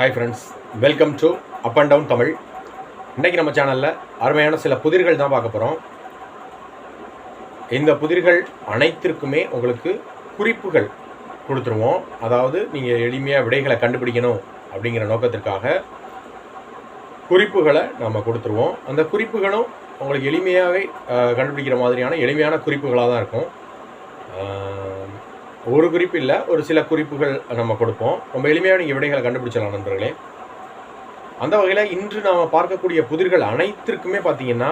Hi friends welcome to up and down Tamil இன்றைக்கி நம்ம சேனலில் அருமையான சில புதிர்கள் தான் பார்க்க போகிறோம் இந்த புதிர்கள் அனைத்திற்குமே உங்களுக்கு குறிப்புகள் கொடுத்துருவோம். அதாவது நீங்கள் எளிமையாக விடைகளை கண்டுபிடிக்கணும் அப்படிங்கிற நோக்கத்திற்காக குறிப்புகளை நம்ம கொடுத்துருவோம். அந்த குறிப்புகளும் உங்களுக்கு எளிமையாகவே கண்டுபிடிக்கிற மாதிரியான எளிமையான குறிப்புகளாக தான் இருக்கும் ஒரு குறிப்பு இல்லை ஒரு சில குறிப்புகள் நம்ம கொடுப்போம். ரொம்ப எளிமையாக நீங்கள் விடைகளை கண்டுபிடிச்சலாம் நண்பர்களே. அந்த வகையில் இன்று நாம் பார்க்கக்கூடிய புதிர்கள் அனைத்திற்குமே பார்த்தீங்கன்னா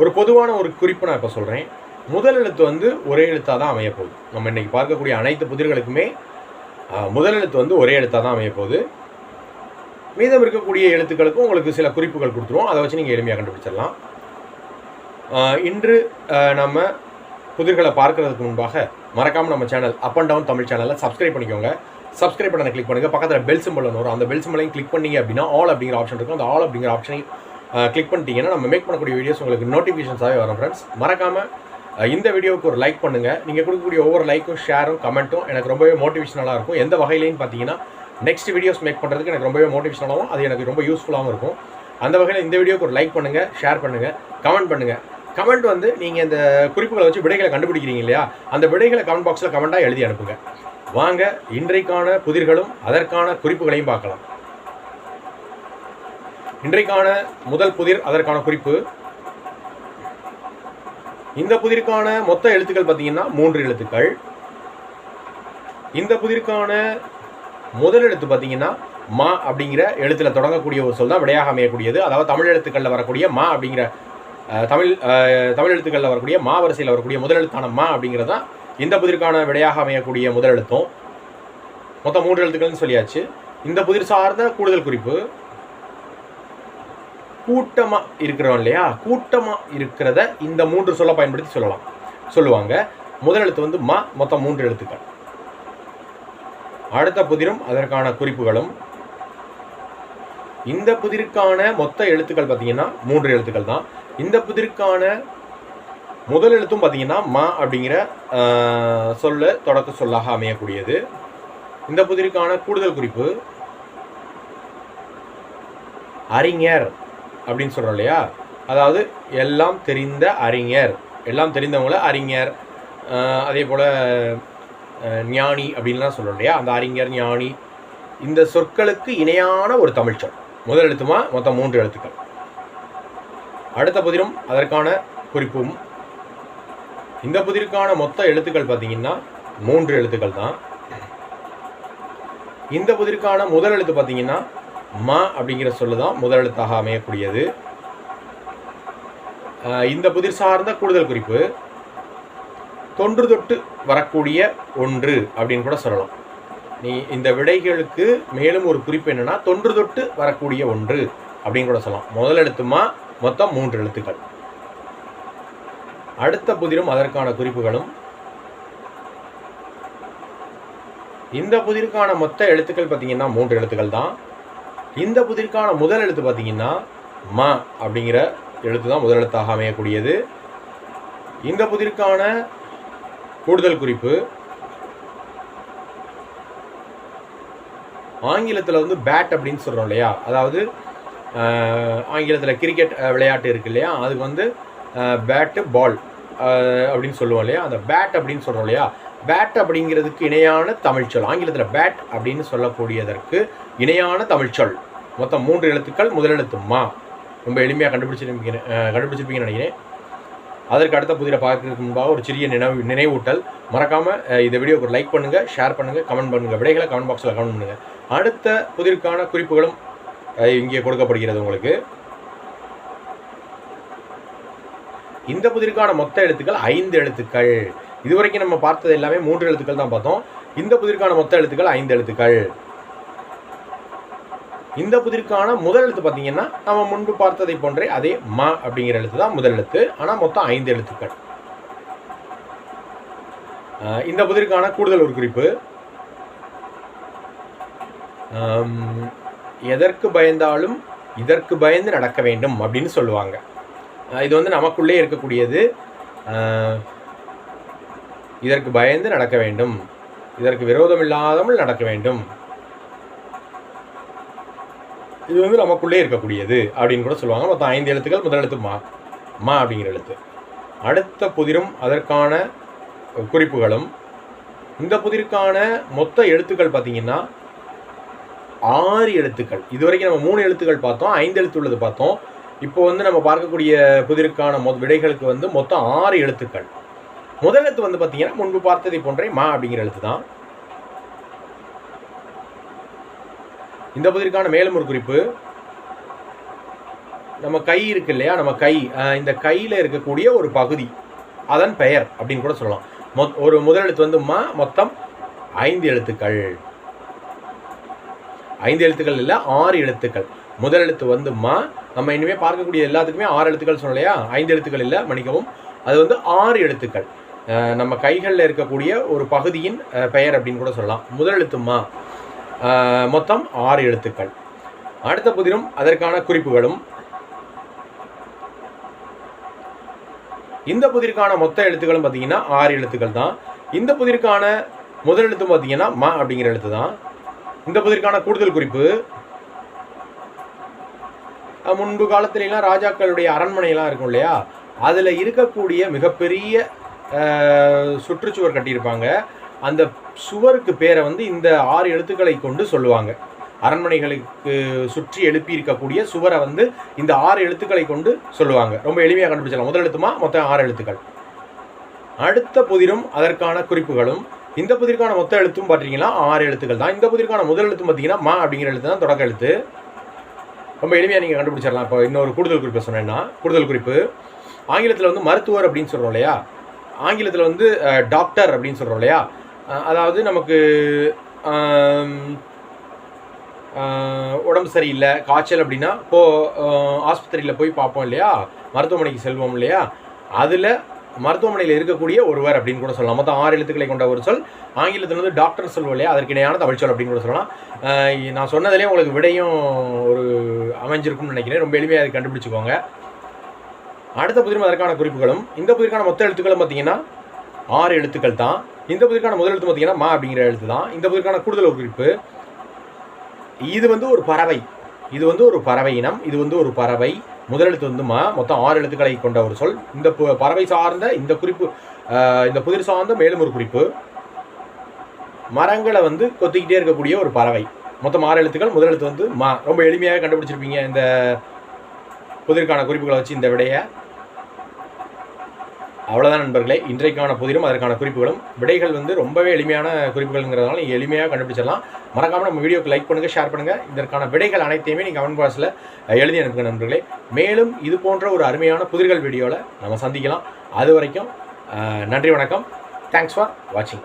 ஒரு பொதுவான ஒரு குறிப்பு நான் இப்போ சொல்கிறேன் முதல் எழுத்து வந்து ஒரே எழுத்தாக தான் அமையப்போகுது நம்ம இன்னைக்கு பார்க்கக்கூடிய அனைத்து புதிர்களுக்குமே முதல் எழுத்து வந்து ஒரே எழுத்தாக தான் அமையப்போகுது மீதம் இருக்கக்கூடிய எழுத்துக்களுக்கும் உங்களுக்கு சில குறிப்புகள் கொடுத்துருவோம். அதை வச்சு நீங்கள் எளிமையாக கண்டுபிடிச்சிடலாம். இன்று நம்ம புதிர்களை பார்க்கறதுக்கு முன்பாக மறக்காம நம்ம channel up and down Tamil சேனலை சப்ஸ்கிரைப் பண்ணிக்கோங்க. சப்ஸ்கிரைப் பண்ண கிளிக் பண்ணுங்கள் பக்கத்தில் பெல் சிம்பிள் வரும். அந்த பெல் சிம்பிளையும் கிளிக் பண்ணிங்க அப்படின்னா ஆல் அப்படிங்கிற ஆப்ஷன் இருக்கும். அந்த ஆல் அப்படிங்கிற ஆப்ஷனையும் கிளிக் பண்ணிட்டீங்கன்னா நம்ம மேக் பண்ணக்கூடிய வீடியோஸ் உங்களுக்கு நோட்டிஃபிகேஷன்ஸாகவே வரும் ஃப்ரெண்ட்ஸ் மறக்காம இந்த வீடியோவுக்கு ஒரு லைக் பண்ணுங்கள் நீங்கள் கொடுக்கக்கூடிய ஒவ்வொரு லைக்கும் ஷேரும் கமெண்ட்டும் எனக்கு ரொம்பவே மோட்டிவேஷனலாக இருக்கும். எந்த வகையிலையும் பார்த்தீங்கன்னா நெக்ஸ்ட் வீடியோஸ் மேக் பண்ணுறதுக்கு எனக்கு ரொம்பவே மோட்டிவேஷனலாகவும் அது எனக்கு ரொம்ப யூஸ்ஃபுல்லாகவும் இருக்கும். அந்த வகையில் இந்த வீடியோக்கு ஒரு லைக் பண்ணுங்கள் ஷேர் பண்ணுங்கள் கமெண்ட் பண்ணுங்கள் கமெண்ட் வந்து நீங்கள் இந்த குறிப்புகளை வச்சு விடைகளை கண்டுபிடிக்கிறீங்க இல்லையா? அந்த விடைகளை கமெண்ட் பாக்ஸில் கமெண்ட்டாக எழுதி அனுப்புங்க. வாங்க இன்றைக்கான புதிர்களும் அதற்கான குறிப்புகளையும் பார்க்கலாம். இன்றைக்கான முதல் புதிர் அதற்கான குறிப்பு. இந்த புதிருக்கான மொத்த எழுத்துக்கள் பார்த்தீங்கன்னா மூன்று எழுத்துக்கள். இந்த புதிருக்கான முதல் எழுத்து பார்த்தீங்கன்னா மா அப்படிங்கிற எழுத்தில் தொடங்கக்கூடிய ஒரு சொல் தான் விடையாக அமையக்கூடியது. அதாவது தமிழ் எழுத்துக்களில் வரக்கூடிய மா அப்படிங்கிற தமிழ் தமிழ் எழுத்துக்களில் வரக்கூடிய மா வரிசையில் வரக்கூடிய முதலெழுத்தான மா அப்படிங்கிறது தான் இந்த புதிருக்கான விடையாக அமையக்கூடிய முதலெழுத்தும். மொத்தம் மூன்று எழுத்துக்கள்னு சொல்லியாச்சு. இந்த புதிர் சார்ந்த கூடுதல் குறிப்பு. கூட்டமாக இருக்கிறோம் இல்லையா? கூட்டமாக இருக்கிறத இந்த மூன்று சொல்ல பயன்படுத்தி சொல்லலாம். சொல்லுவாங்க. முதல் எழுத்து வந்து மா மொத்தம் மூன்று எழுத்துக்கள். அடுத்த புதிரும் அதற்கான குறிப்புகளும். இந்த புதிருக்கான மொத்த எழுத்துக்கள் பார்த்தீங்கன்னா மூன்று எழுத்துக்கள் தான். இந்த புதிருக்கான முதல் எழுத்தும் பார்த்தீங்கன்னா மா அப்படிங்கிற சொல்ல தொடக்க சொல்லாக அமையக்கூடியது. இந்த புதிருக்கான கூடுதல் குறிப்பு அறிஞர் அப்படின்னு சொல்கிறோம் இல்லையா? அதாவது எல்லாம் தெரிந்த அறிஞர். எல்லாம் தெரிந்தவங்கள அறிஞர். அதே போல் ஞானி அப்படின்லாம் சொல்கிறோம் இல்லையா? அந்த அறிஞர் ஞானி இந்த சொற்களுக்கு இணையான ஒரு தமிழ்ச்சொல். முதல் எழுத்துமா? மொத்தம் மூன்று எழுத்துக்கள். அடுத்த புதிரும் அதற்கான குறிப்பும். இந்த புதிருக்கான மொத்த எழுத்துக்கள் பார்த்தீங்கன்னா மூன்று எழுத்துக்கள் தான். இந்த புதிருக்கான முதல் எழுத்து பார்த்தீங்கன்னா மா அப்படிங்கிற சொல்லு தான் முதல் எழுத்தாக அமையக்கூடியது. இந்த புதிர் சார்ந்த கூடுதல் குறிப்பு தொன்று தொட்டு வரக்கூடிய ஒன்று அப்படின்னு கூட சொல்லலாம். நீ இந்த விடைகளுக்கு மேலும் ஒரு குறிப்பு என்னன்னா தொன்று தொட்டு வரக்கூடிய ஒன்று அப்படின்னு கூட சொல்லலாம். முதல் எழுத்துமா மொத்தம் மூன்று எழுத்துக்கள். அடுத்த புதிரும் அதற்கான குறிப்புகளும். இந்த புதிருக்கான மொத்த எழுத்துக்கள் பார்த்தீங்கன்னா மூன்று எழுத்துக்கள் தான். இந்த புதிருக்கான முதல் எழுத்து பார்த்தீங்கன்னா ம அப்படிங்கிற எழுத்து தான் முதல் எழுத்தாக அமையக்கூடியது. இந்த புதிருக்கான கூடுதல் குறிப்பு. ஆங்கிலத்தில் வந்து பேட் அப்படின்னு சொல்கிறோம் இல்லையா? அதாவது ஆங்கிலத்தில் கிரிக்கெட் விளையாட்டு இருக்கு இல்லையா? அதுக்கு வந்து பேட்டு பால் அப்படின்னு சொல்லுவோம் இல்லையா? அந்த பேட் அப்படின்னு சொல்கிறோம் இல்லையா? பேட் அப்படிங்கிறதுக்கு இணையான தமிழ்ச்சொல் ஆங்கிலத்தில் பேட் அப்படின்னு சொல்லக்கூடியதற்கு இணையான தமிழ்ச்சொல் மொத்தம் மூன்று எழுத்துக்கள் முதல் எழுத்து மா. ரொம்ப எளிமையாக கண்டுபிடிச்சிருப்பீங்க கண்டுபிடிச்சிருப்பீங்கன்னு நினைக்கிறேன். அதற்கு அடுத்த புதிரை பார்க்கறதுக்கு முன்பாக ஒரு சிறிய நினைவு நினைவூட்டல். மறக்காமல் இந்த வீடியோக்கு ஒரு லைக் பண்ணுங்கள் ஷேர் பண்ணுங்கள் கமெண்ட் பண்ணுங்கள் விடைகளை கமெண்ட் பாக்ஸில் கமெண்ட் பண்ணுங்கள் அடுத்த புதிருக்கான குறிப்புகளும் இங்கே கொடுக்கப்படுகிறது உங்களுக்கு. இந்த புதிருக்கான மொத்த எழுத்துக்கள் ஐந்து எழுத்துக்கள். இதுவரைக்கும் நம்ம பார்த்தது எல்லாமே மூன்று எழுத்துக்கள் தான் பார்த்தோம். இந்த புதிருக்கான மொத்த எழுத்துக்கள் ஐந்து எழுத்துக்கள். இந்த புதிருக்கான முதல் எழுத்து பார்த்தீங்கன்னா நம்ம முன்பு பார்த்ததை போன்றே அதே ம அப்படிங்கிற எழுத்து தான் முதல் எழுத்து. ஆனால் மொத்தம் ஐந்து எழுத்துக்கள். இந்த புதிருக்கான கூடுதல் ஒரு குறிப்பு. எதற்கு பயந்தாலும் இதற்கு பயந்து நடக்க வேண்டும் அப்படின்னு சொல்லுவாங்க. இது வந்து நமக்குள்ளே இருக்கக்கூடியது இதற்கு பயந்து நடக்க வேண்டும். இதற்கு விரோதம் இல்லாமல் நடக்க வேண்டும். இது வந்து நமக்குள்ளே இருக்கக்கூடியது அப்படின்னு கூட சொல்லுவாங்க. மொத்தம் ஐந்து எழுத்துக்கள் முதல் எழுத்து மா மா அப்படிங்கிற எழுத்து. அடுத்த புதிரும் அதற்கான குறிப்புகளும் இந்த புதிருக்கான மொத்த எழுத்துக்கள் பார்த்தீங்கன்னா ஆறு எழுத்துக்கள். இதுவரைக்கும் நம்ம மூணு எழுத்துக்கள் பார்த்தோம் ஐந்து எழுத்து உள்ளது பார்த்தோம். இப்போ வந்து நம்ம பார்க்கக்கூடிய புதிருக்கான மொ விடைகளுக்கு வந்து மொத்தம் ஆறு எழுத்துக்கள். முதல் எழுத்து வந்து பார்த்தீங்கன்னா முன்பு பார்த்ததை போன்றே மா அப்படிங்கிற எழுத்து தான். இந்த புதிருக்கான மேலும் ஒரு குறிப்பு. நம்ம கை இருக்கு இல்லையா? நம்ம கை இந்த கையில் இருக்கக்கூடிய ஒரு பகுதி அதன் பெயர் அப்படின்னு கூட சொல்லலாம். மொத் ஒரு முதல் எழுத்து வந்து மா மொத்தம் ஐந்து எழுத்துக்கள். ஐந்து எழுத்துக்கள் இல்லை ஆறு எழுத்துக்கள். முதல் எழுத்து வந்து மா. நம்ம இனிமேல் பார்க்கக்கூடிய எல்லாத்துக்குமே ஆறு எழுத்துக்கள் சொல்லலையா ஐந்து எழுத்துக்கள் இல்லை மன்னிக்கவும். அது வந்து ஆறு எழுத்துக்கள். நம்ம கைகளில் இருக்கக்கூடிய ஒரு பகுதியின் பெயர் அப்படின்னு கூட சொல்லலாம். முதல் எழுத்து மா. மொத்தம் ஆறு எழுத்துக்கள். அடுத்த புதிரும் அதற்கான குறிப்புகளும். இந்த புதிருக்கான மொத்த எழுத்துக்களும் பார்த்தீங்கன்னா ஆறு எழுத்துக்கள் தான். இந்த புதிருக்கான முதல் எழுத்து பார்த்தீங்கன்னா மா அப்படிங்கிற எழுத்து தான். இந்த புதிருக்கான கூடுதல் குறிப்பு. முன்பு காலத்துலலாம் ராஜாக்களுடைய அரண்மனையெல்லாம் இருக்கும் இல்லையா? அதில் இருக்கக்கூடிய மிகப்பெரிய சுற்றுச்சுவர் கட்டியிருப்பாங்க. அந்த சுவருக்கு பேரை வந்து இந்த ஆறு எழுத்துக்களை கொண்டு சொல்லுவாங்க. அரண்மனைகளுக்கு சுற்றி எழுப்பி இருக்கக்கூடிய சுவரை வந்து இந்த ஆறு எழுத்துக்களை கொண்டு சொல்லுவாங்க. ரொம்ப எளிமையாக கண்டுபிடிச்சலாம் முதல் எழுத்துமா? மொத்தம் ஆறு எழுத்துக்கள். அடுத்த புதிரும் அதற்கான குறிப்புகளும் இந்த புதிருக்கான மொத்த எழுத்தும் பார்த்தீங்கன்னா ஆறு எழுத்துக்கள் தான். இந்த புதிருக்கான முதல் எழுத்தும் பார்த்தீங்கன்னா மா அப்படிங்கிற எழுத்து தான் தொடக்க எழுத்து. ரொம்ப எளிமையாக நீங்கள் கண்டுபிடிச்சிடலாம். இப்போ இன்னொரு கூடுதல் குறிப்பை சொன்னேன்னா கூடுதல் குறிப்பு. ஆங்கிலத்தில் வந்து மருத்துவர் அப்படின்னு சொல்கிறோம் இல்லையா? ஆங்கிலத்தில் வந்து டாக்டர் அப்படின்னு சொல்கிறோம் இல்லையா? அதாவது நமக்கு உடம்பு சரியில்லை காய்ச்சல் அப்படின்னா இப்போ ஆஸ்பத்திரியில் போய் பார்ப்போம் இல்லையா? மருத்துவமனைக்கு செல்வோம் இல்லையா? அதில் மருத்துவமனையில் இருக்கக்கூடிய ஒருவர் அப்படின்னு கூட சொல்லலாம். மொத்தம் ஆறு எழுத்துக்களை கொண்ட ஒரு சொல். ஆங்கிலத்தில் வந்து டாக்டர் சொல்வோம் அதற்கு இணையான தமிழ் சொல் அப்படின்னு கூட சொல்லலாம். நான் சொன்னதுலேயே உங்களுக்கு விடையும் ஒரு அமைஞ்சிருக்கும்னு நினைக்கிறேன். ரொம்ப எளிமையாக அதை கண்டுபிடிச்சிக்கோங்க. அடுத்த புதிரும் அதற்கான குறிப்புகளும் இந்த புதிருக்கான மொத்த எழுத்துக்களும் பார்த்தீங்கன்னா ஆறு எழுத்துக்கள் தான். இந்த புதிருக்கான முதல் எழுத்து பார்த்தீங்கன்னா மா அப்படிங்கிற எழுத்து தான். இந்த புதிருக்கான கூடுதல் குறிப்பு இது வந்து ஒரு பறவை. இது வந்து ஒரு பறவை இனம். இது வந்து ஒரு பறவை. முதல் எழுத்து வந்து மா மொத்தம் ஆறு எழுத்துக்களை கொண்ட ஒரு சொல். இந்த பு- பறவை சார்ந்த இந்த குறிப்பு இந்த புதிர் சார்ந்த மேலும் ஒரு குறிப்பு. மரங்களை வந்து கொத்திக்கிட்டே இருக்கக்கூடிய ஒரு பறவை. மொத்தம் ஆறு எழுத்துக்கள். முதல் எழுத்து வந்து மா. ரொம்ப எளிமையாக கண்டுபிடிச்சிருப்பீங்க இந்த புதிருக்கான குறிப்புகளை வச்சு இந்த விடையை. அவ்வளோதான் நண்பர்களே. இன்றைக்கான புதிரும் அதற்கான குறிப்புகளும் விடைகள் வந்து ரொம்பவே எளிமையான குறிப்புகள்ங்கிறதுனால நீங்கள் எளிமையாக கண்டுபிடிச்சிடலாம். மறக்காமல் நம்ம வீடியோக்கு லைக் பண்ணுங்கள் ஷேர் பண்ணுங்கள் இதற்கான விடைகள் அனைத்தையுமே நீங்கள் கமெண்ட் பாக்ஸில் எழுதி அனுப்புங்க நண்பர்களே. மேலும் இது போன்ற ஒரு அருமையான புதிர்கள் வீடியோவில் நம்ம சந்திக்கலாம். அது வரைக்கும் நன்றி வணக்கம். தேங்க்ஸ் ஃபார் வாட்சிங்